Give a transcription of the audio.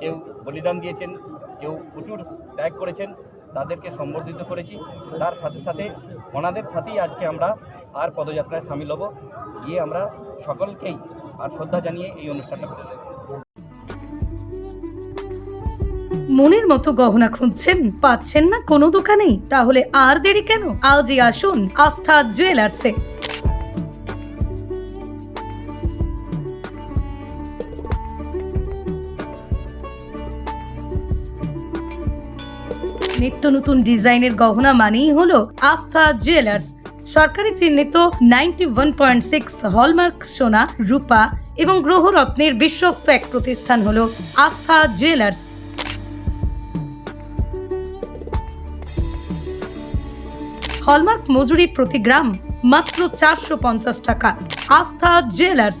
কেউ বলিদান দিয়েছেন, কেউ প্রচুর ত্যাগ করেছেন, তাদেরকে সম্বর্ধিত করেছি। তার সাথে সাথে ওনাদের সাথেই আজকে আমরা আর পদযাত্রায় সামিল হব। গিয়ে আমরা সকলকেই শ্রদ্ধা জানিয়ে এই অনুষ্ঠানটা করে মনের মতো গহনা খুঁজছেন? পাচ্ছেন না কোনো দোকানেই তাহলে আর দেরি কেন? আজই আসুন আস্থা জুয়েলার্সে। নিত্য নতুন ডিজাইনের গহনা মানেই হলো আস্থা জুয়েলার্স। সরকারি চিহ্নিত ninety one point six hallmark সোনা, রূপা এবং গ্রহরত্নের বিশ্বস্ত এক প্রতিষ্ঠান হল আস্থা জুয়েলার্স। হলমার্ক মজুরি প্রতি গ্রাম মাত্র চারশো পঞ্চাশ টাকা। আস্থা জুয়েলার্স।